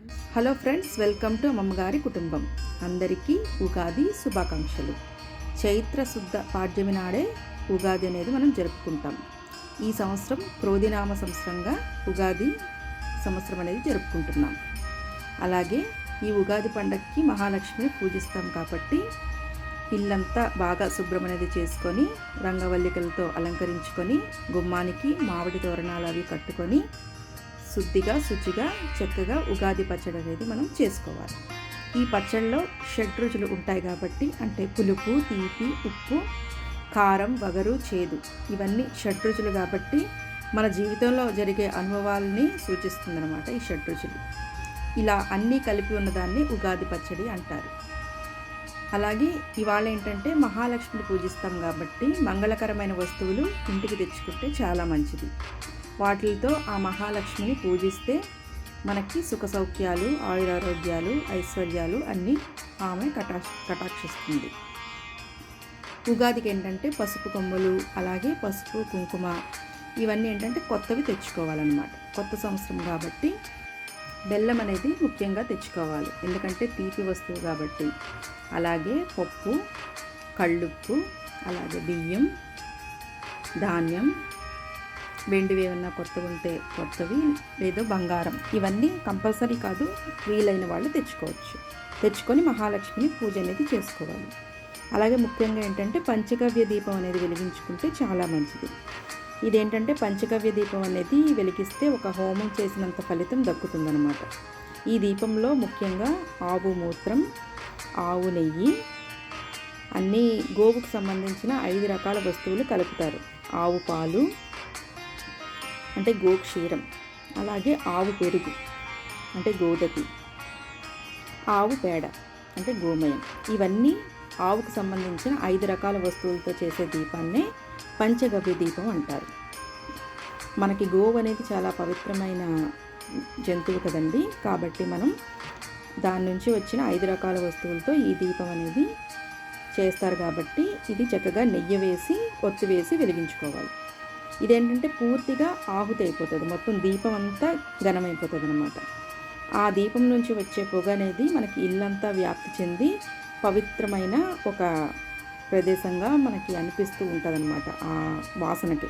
Friends hello friends welcome to అమ్మమ్మగారి కుటుంబం అందరికీ ఉగాది శుభాకాంక్షలు చైత్ర శుద్ధ పాడ్యమి నాడే ఉగాది అనేది మనం జరుపుకుంటాం ఈ సంవత్సరం క్రోధినామ సంవత్సరంగా ఉగాది సంవత్సరం అనేది జరుపుకుంటున్నాం అలాగే ఈ ఉగాది పండగకి మహాలక్ష్మిని పూజిస్తాం కాబట్టి ఇల్లంతా బాగా శుభ్రం అనేది చేసుకొని రంగవల్లికలతో అలంకరించుకొని గుమ్మానికి మామిడి తోరణాలు అవి కట్టుకొని శుద్ధిగా శుచిగా చక్కగా ఉగాది పచ్చడి అనేది మనం చేసుకోవాలి. ఈ పచ్చడిలో షడ్ రుచులు ఉంటాయి కాబట్టి అంటే పులుపు తీపి ఉప్పు కారం వగరు చేదు ఇవన్నీ షడ్ రుచులు కాబట్టి మన జీవితంలో జరిగే అనుభవాలని సూచిస్తుందన్నమాట ఈ షడ్ రుచులు. ఇలా అన్నీ కలిపి ఉన్నదాన్ని ఉగాది పచ్చడి అంటారు. అలాగే ఇవాళ ఏంటంటే మహాలక్ష్మిని పూజిస్తాం కాబట్టి మంగళకరమైన వస్తువులు ఇంటికి తెచ్చుకుంటే చాలా మంచిది. వాటితో ఆ మహాలక్ష్మిని పూజిస్తే మనకి సుఖ సౌఖ్యాలు ఆయురారోగ్యాలు ఐశ్వర్యాలు అన్నీ ఆమె కటాక్ష కటాక్షిస్తుంది. ఉగాదికి ఏంటంటే పసుపు కొమ్మలు అలాగే పసుపు కుంకుమ ఇవన్నీ ఏంటంటే కొత్తవి తెచ్చుకోవాలన్నమాట. కొత్త సంవత్సరం కాబట్టి బెల్లం అనేది ముఖ్యంగా తెచ్చుకోవాలి. ఎందుకంటే తీపి వస్తువు కాబట్టి. అలాగే పప్పు కళ్ళుప్పు అలాగే బియ్యం ధాన్యం వెండివి ఏమన్నా కొత్తవి ఉంటే కొత్తవి లేదో బంగారం. ఇవన్నీ కంపల్సరీ కాదు వీలైన వాళ్ళు తెచ్చుకోవచ్చు. తెచ్చుకొని మహాలక్ష్మిని పూజ అనేది చేసుకోవాలి. అలాగే ముఖ్యంగా ఏంటంటే పంచగవ్య దీపం అనేది వెలిగించుకుంటే చాలా మంచిది. ఇదేంటంటే పంచగవ్య దీపం అనేది వెలిగిస్తే ఒక హోమం చేసినంత ఫలితం దక్కుతుందనమాట ఈ దీపంలో ముఖ్యంగా ఆవు మూత్రం ఆవు నెయ్యి అన్నీ గోవుకు సంబంధించిన ఐదు రకాల వస్తువులు కలుపుతారు. ఆవు పాలు అంటే గోక్షీరం అలాగే ఆవు పెరుగు అంటే గోదతి ఆవు పేడ అంటే గోమయం. ఇవన్నీ ఆవుకు సంబంధించిన ఐదు రకాల వస్తువులతో చేసే దీపాన్నే పంచగవ్య దీపం అంటారు. మనకి గోవు అనేది చాలా పవిత్రమైన జంతువు కదండి. కాబట్టి మనం దాని నుంచి వచ్చిన ఐదు రకాల వస్తువులతో ఈ దీపం అనేది చేస్తారు కాబట్టి ఇది చక్కగా నెయ్యి వేసి ఒత్తి వేసి వెలిగించుకోవాలి. ఇదేంటంటే పూర్తిగా ఆహుతి అయిపోతుంది మొత్తం దీపం అంతా ఘనమైపోతుంది అనమాట ఆ దీపం నుంచి వచ్చే పొగ అనేది మనకి ఇల్లంతా వ్యాప్తి చెంది పవిత్రమైన ఒక ప్రదేశంగా మనకి అనిపిస్తూ ఉంటుందన్నమాట ఆ వాసనకి.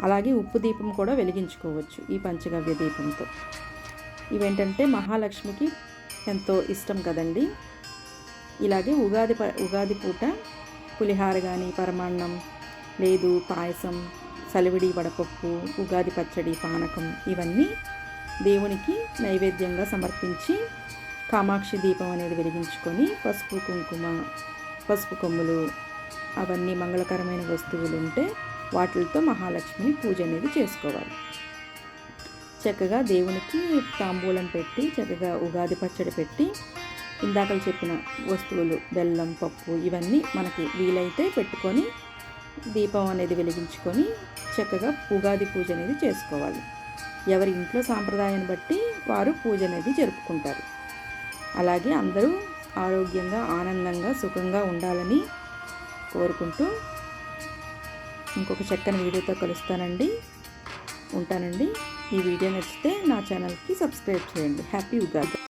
అలాగే ఉప్పు దీపం కూడా వెలిగించుకోవచ్చు ఈ పంచగవ్య దీపంతో. ఇవేంటంటే మహాలక్ష్మికి ఎంతో ఇష్టం కదండి. ఇలాగే ఉగాది ప ఉగాది పూట పులిహార కానీ పరమాన్నం లేదు పాయసం సలివిడి వడపప్పు ఉగాది పచ్చడి పానకం ఇవన్నీ దేవునికి నైవేద్యంగా సమర్పించి కామాక్షి దీపం అనేది వెలిగించుకొని పసుపు కుంకుమ పసుపు కొమ్ములు అవన్నీ మంగళకరమైన వస్తువులు ఉంటే వాటితో మహాలక్ష్మిని పూజ అనేది చేసుకోవాలి. చక్కగా దేవునికి తాంబూలం పెట్టి చక్కగా ఉగాది పచ్చడి పెట్టి ఇందాకలు చెప్పిన వస్తువులు బెల్లం పప్పు ఇవన్నీ మనకి వీలైతే పెట్టుకొని దీపం అనేది వెలిగించుకొని చక్కగా ఉగాది పూజ అనేది చేసుకోవాలి. ఎవరి ఇంట్లో సాంప్రదాయాన్ని బట్టి వారు పూజ అనేది జరుపుకుంటారు. అలాగే అందరూ ఆరోగ్యంగా ఆనందంగా సుఖంగా ఉండాలని కోరుకుంటూ ఇంకొక చక్కని వీడియోతో కలుస్తానండి. ఉంటానండి. ఈ వీడియో నచ్చితే నా ఛానల్కి సబ్స్క్రైబ్ చేయండి. హ్యాపీ ఉగాది.